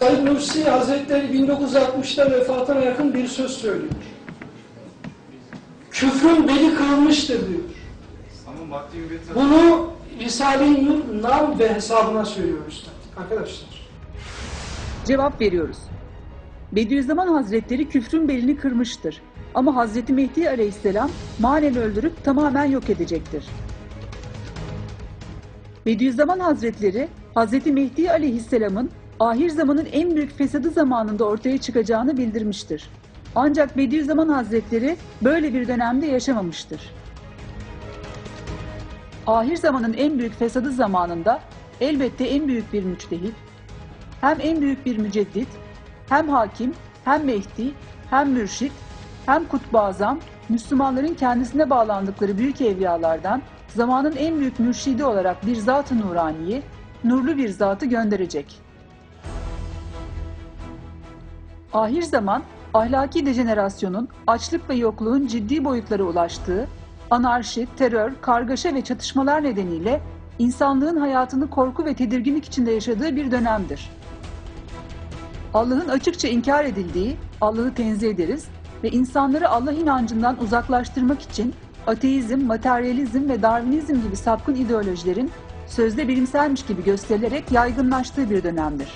Said Nursi Hazretleri 1960'da vefatına yakın bir söz söylüyor. Küfrün beli kırılmıştır diyor. Bunu Risale-i Nur nam ve hesabına söylüyor Üstad. Arkadaşlar. Cevap veriyoruz. Bediüzzaman Hazretleri küfrün belini kırmıştır. Ama Hazreti Mehdi Aleyhisselam manen öldürüp tamamen yok edecektir. Bediüzzaman Hazretleri Hazreti Mehdi Aleyhisselam'ın ahir zamanın en büyük fesadı zamanında ortaya çıkacağını bildirmiştir. Ancak Bediüzzaman Hazretleri böyle bir dönemde yaşamamıştır. Ahir zamanın en büyük fesadı zamanında elbette en büyük bir müçtehit, hem en büyük bir müceddit, hem hakim, hem mehdi, hem mürşit, hem kutbu azam, Müslümanların kendisine bağlandıkları büyük evliyalardan zamanın en büyük mürşidi olarak bir zat-ı nuraniyi, nurlu bir zatı gönderecek. Ahir zaman, ahlaki dejenerasyonun, açlık ve yokluğun ciddi boyutlara ulaştığı, anarşi, terör, kargaşa ve çatışmalar nedeniyle insanlığın hayatını korku ve tedirginlik içinde yaşadığı bir dönemdir. Allah'ın açıkça inkar edildiği, Allah'ı tenzih ederiz ve insanları Allah inancından uzaklaştırmak için ateizm, materyalizm ve darwinizm gibi sapkın ideolojilerin sözde bilimselmiş gibi gösterilerek yaygınlaştığı bir dönemdir.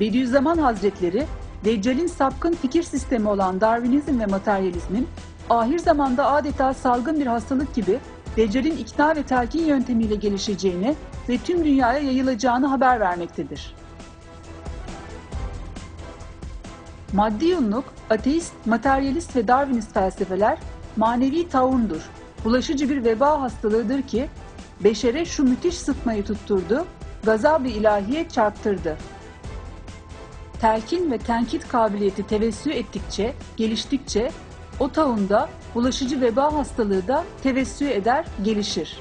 Bediüzzaman Hazretleri, Deccal'in sapkın fikir sistemi olan Darwinizm ve materyalizmin ahir zamanda adeta salgın bir hastalık gibi Deccal'in ikna ve telkin yöntemiyle gelişeceğini ve tüm dünyaya yayılacağını haber vermektedir. Maddi yunluk, ateist, materyalist ve Darwinist felsefeler manevi taundur. Bulaşıcı bir veba hastalığıdır ki beşere şu müthiş sıtmayı tutturdu, gazab-ı ilahiye çarptırdı. Telkin ve tenkit kabiliyeti tevessü ettikçe, geliştikçe o taunda bulaşıcı veba hastalığı da tevessü eder, gelişir.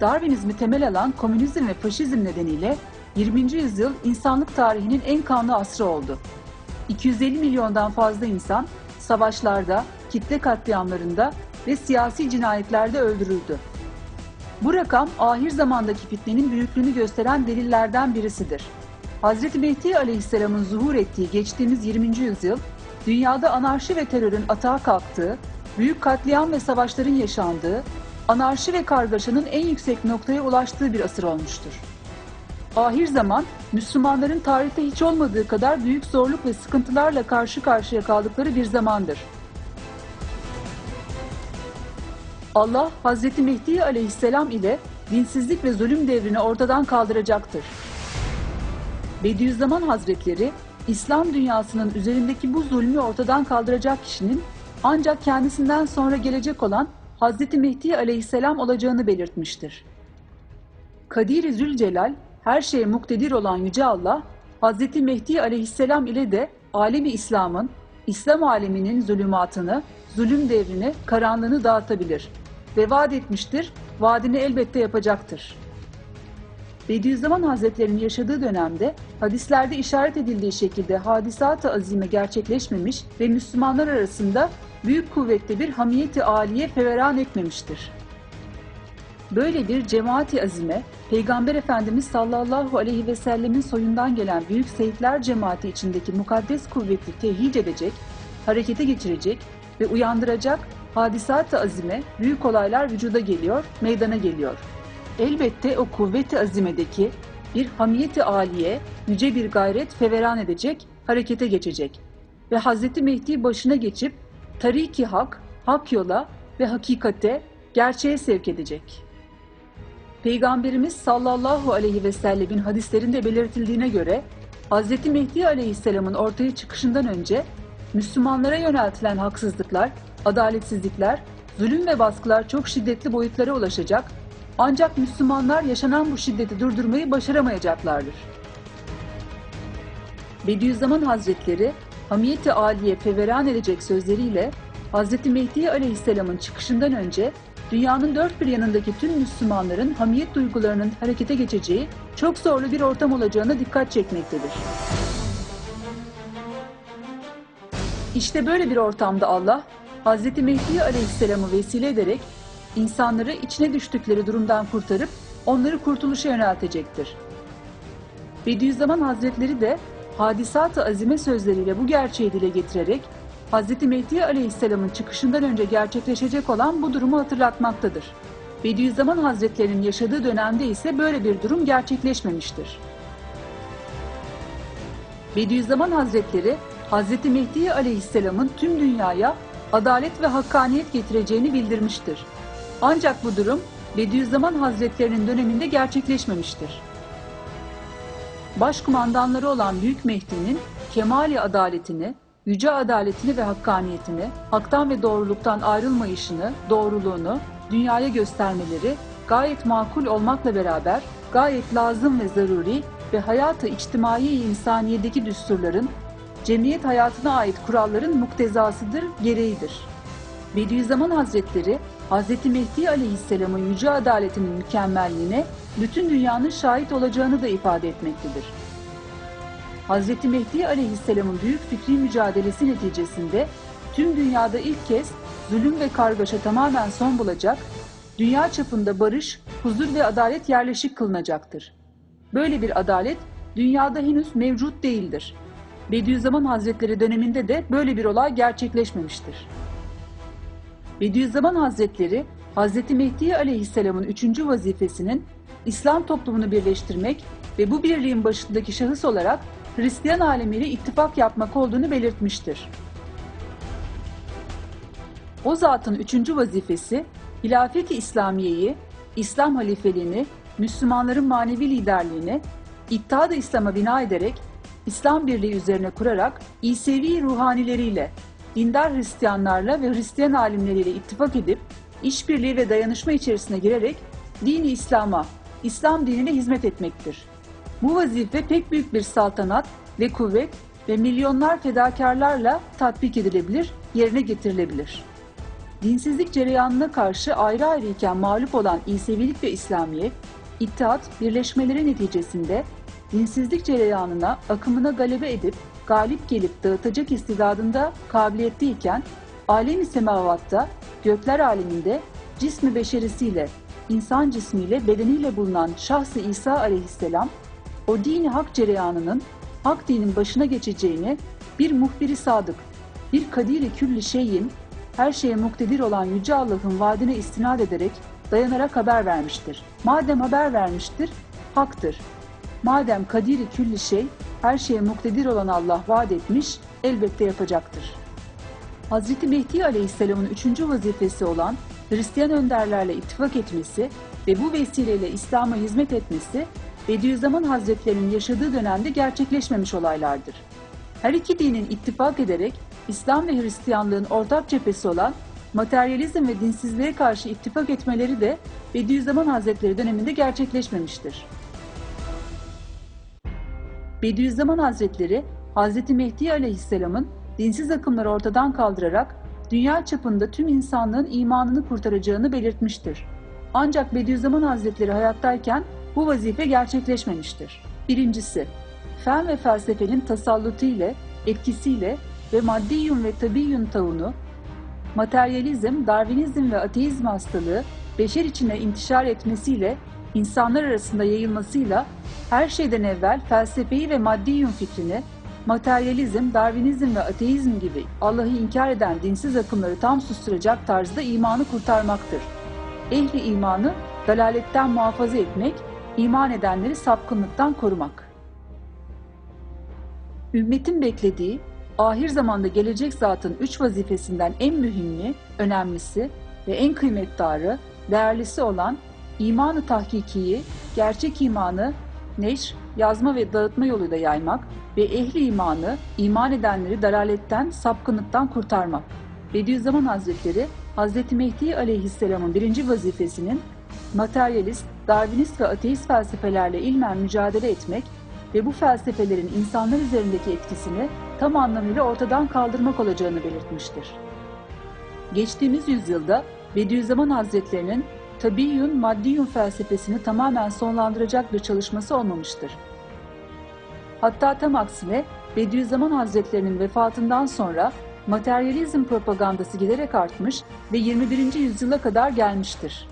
Darwinizmi temel alan komünizm ve faşizm nedeniyle 20. yüzyıl insanlık tarihinin en kanlı asrı oldu. 250 milyondan fazla insan savaşlarda, kitle katliamlarında ve siyasi cinayetlerde öldürüldü. Bu rakam ahir zamandaki fitnenin büyüklüğünü gösteren delillerden birisidir. Hz. Mehdi Aleyhisselam'ın zuhur ettiği geçtiğimiz 20. yüzyıl, dünyada anarşi ve terörün atağa kalktığı, büyük katliam ve savaşların yaşandığı, anarşi ve kargaşanın en yüksek noktaya ulaştığı bir asır olmuştur. Ahir zaman, Müslümanların tarihte hiç olmadığı kadar büyük zorluk ve sıkıntılarla karşı karşıya kaldıkları bir zamandır. Allah, Hz. Mehdi aleyhisselam ile dinsizlik ve zulüm devrini ortadan kaldıracaktır. Bediüzzaman Hazretleri, İslam dünyasının üzerindeki bu zulmü ortadan kaldıracak kişinin ancak kendisinden sonra gelecek olan Hz. Mehdi aleyhisselam olacağını belirtmiştir. Kadir-i Zülcelal, her şeye muktedir olan Yüce Allah, Hz. Mehdi aleyhisselam ile de alemi İslam'ın, İslam aleminin zulümatını, zulüm devrini, karanlığını dağıtabilir ve vaat etmiştir, vaadini elbette yapacaktır. Bediüzzaman Hazretleri'nin yaşadığı dönemde hadislerde işaret edildiği şekilde hadisat-ı azime gerçekleşmemiş ve Müslümanlar arasında büyük kuvvetli bir hamiyeti aliye feveran etmemiştir. Böyle bir cemaati azime, Peygamber Efendimiz sallallahu aleyhi ve sellemin soyundan gelen büyük seyitler cemaati içindeki mukaddes kuvveti tehyic edecek, harekete geçirecek ve uyandıracak hadisat-ı azime büyük olaylar vücuda geliyor, meydana geliyor. Elbette o kuvveti azimedeki bir hamiyeti aliye, yüce bir gayret feveran edecek, harekete geçecek. Ve Hz. Mehdi başına geçip tariki hak, hak yola ve hakikate, gerçeğe sevk edecek. Peygamberimiz sallallahu aleyhi ve sellemin hadislerinde belirtildiğine göre Hz. Mehdi aleyhisselamın ortaya çıkışından önce Müslümanlara yöneltilen haksızlıklar, adaletsizlikler, zulüm ve baskılar çok şiddetli boyutlara ulaşacak ancak Müslümanlar yaşanan bu şiddeti durdurmayı başaramayacaklardır. Bediüzzaman Hazretleri Hamiyeti Aliye feveran edecek sözleriyle Hz. Mehdi Aleyhisselam'ın çıkışından önce dünyanın dört bir yanındaki tüm Müslümanların hamiyet duygularının harekete geçeceği çok zorlu bir ortam olacağına dikkat çekmektedir. İşte böyle bir ortamda Allah, Hz. Mehdi Aleyhisselam'ı vesile ederek insanları içine düştükleri durumdan kurtarıp onları kurtuluşa yöneltecektir. Bediüzzaman Hazretleri de hadisat-ı azime sözleriyle bu gerçeği dile getirerek Hz. Mehdi Aleyhisselam'ın çıkışından önce gerçekleşecek olan bu durumu hatırlatmaktadır. Bediüzzaman Hazretlerinin yaşadığı dönemde ise böyle bir durum gerçekleşmemiştir. Bediüzzaman Hazretleri Hz. Mehdi Aleyhisselam'ın tüm dünyaya adalet ve hakkaniyet getireceğini bildirmiştir. Ancak bu durum Bediüzzaman Hazretlerinin döneminde gerçekleşmemiştir. Başkumandanları olan Büyük Mehdi'nin kemali adaletini, yüce adaletini ve hakkaniyetini, haktan ve doğruluktan ayrılmayışını, doğruluğunu dünyaya göstermeleri gayet makul olmakla beraber gayet lazım ve zaruri ve hayatı içtimai insaniyedeki düsturların, cemiyet hayatına ait kuralların muktezasıdır, gereğidir. Bediüzzaman Hazretleri, Hz. Mehdi Aleyhisselam'ın yüce adaletinin mükemmelliğine bütün dünyanın şahit olacağını da ifade etmektedir. Hz. Mehdi Aleyhisselam'ın büyük fikri mücadelesi neticesinde tüm dünyada ilk kez zulüm ve kargaşa tamamen son bulacak, dünya çapında barış, huzur ve adalet yerleşik kılınacaktır. Böyle bir adalet dünyada henüz mevcut değildir. Bediüzzaman Hazretleri döneminde de böyle bir olay gerçekleşmemiştir. Bediüzzaman Hazretleri, Hz. Mehdi Aleyhisselam'ın üçüncü vazifesinin İslam toplumunu birleştirmek ve bu birliğin başındaki şahıs olarak Hristiyan alemiyle ittifak yapmak olduğunu belirtmiştir. O zatın üçüncü vazifesi, hilafeti İslamiye'yi, İslam halifeliğini, Müslümanların manevi liderliğini, İttihad-ı İslam'a bina ederek, İslam birliği üzerine kurarak İsevi ruhanileriyle, dindar Hristiyanlarla ve Hristiyan alimleriyle ittifak edip, işbirliği ve dayanışma içerisine girerek dini İslam'a, İslam dinine hizmet etmektir. Bu vazife pek büyük bir saltanat ve kuvvet ve milyonlar fedakarlarla tatbik edilebilir, yerine getirilebilir. Dinsizlik cereyanına karşı ayrı ayrı iken mağlup olan İsevilik ve İslamiyet, İttihat, birleşmeleri neticesinde dinsizlik cereyanına, akımına galebe edip, galip gelip dağıtacak istidadında kabiliyetli iken, alemi semavatta, gökler aleminde cismi beşerisiyle, insan cismiyle, bedeniyle bulunan şahsı İsa aleyhisselam, o dini hak cereyanının hak dinin başına geçeceğini bir muhbiri sadık, bir kadiri külli şeyin, her şeye muktedir olan Yüce Allah'ın vaadine istinad ederek dayanarak haber vermiştir. Madem haber vermiştir, haktır. Madem kadiri külli şey, her şeye muktedir olan Allah vaat etmiş, elbette yapacaktır. Hz. Mehdi Aleyhisselam'ın üçüncü vazifesi olan Hristiyan önderlerle ittifak etmesi ve bu vesileyle İslam'a hizmet etmesi Bediüzzaman Hazretlerinin yaşadığı dönemde gerçekleşmemiş olaylardır. Her iki dinin ittifak ederek İslam ve Hristiyanlığın ortak cephesi olan materyalizm ve dinsizliğe karşı ittifak etmeleri de Bediüzzaman Hazretleri döneminde gerçekleşmemiştir. Bediüzzaman Hazretleri, Hz. Mehdi Aleyhisselam'ın dinsiz akımları ortadan kaldırarak dünya çapında tüm insanlığın imanını kurtaracağını belirtmiştir. Ancak Bediüzzaman Hazretleri hayattayken bu vazife gerçekleşmemiştir. Birincisi, fen ve felsefenin tasallutu ile, etkisiyle ve maddiyun ve tabiyyun taunu, materyalizm, darwinizm ve ateizm hastalığı beşer içine intişar etmesiyle, insanlar arasında yayılmasıyla her şeyden evvel felsefeyi ve maddiyun fikrini, materyalizm, darwinizm ve ateizm gibi Allah'ı inkar eden dinsiz akımları tam susturacak tarzda imanı kurtarmaktır. Ehli imanı dalaletten muhafaza etmek, iman edenleri sapkınlıktan korumak. Ümmetin beklediği, ahir zamanda gelecek zatın üç vazifesinden en mühimi, önemlisi ve en kıymetdarı, değerlisi olan imanı tahkikiyi, gerçek imanı neşr, yazma ve dağıtma yoluyla yaymak ve ehli imanı, iman edenleri dalaletten, sapkınlıktan kurtarmak. Bediüzzaman Hazretleri, Hz. Mehdi Aleyhisselam'ın birinci vazifesinin materyalist, darwinist ve ateist felsefelerle ilmen mücadele etmek ve bu felsefelerin insanlar üzerindeki etkisini tam anlamıyla ortadan kaldırmak olacağını belirtmiştir. Geçtiğimiz yüzyılda Bediüzzaman Hazretlerinin tabiyyun maddiyun felsefesini tamamen sonlandıracak bir çalışması olmamıştır. Hatta tam aksine Bediüzzaman Hazretlerinin vefatından sonra materyalizm propagandası giderek artmış ve 21. yüzyıla kadar gelmiştir.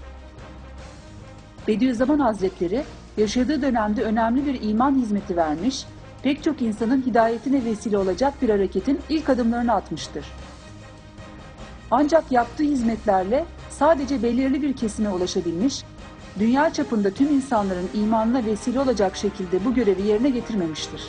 Bediüzzaman Hazretleri yaşadığı dönemde önemli bir iman hizmeti vermiş, pek çok insanın hidayetine vesile olacak bir hareketin ilk adımlarını atmıştır. Ancak yaptığı hizmetlerle sadece belirli bir kesime ulaşabilmiş, dünya çapında tüm insanların imanına vesile olacak şekilde bu görevi yerine getirmemiştir.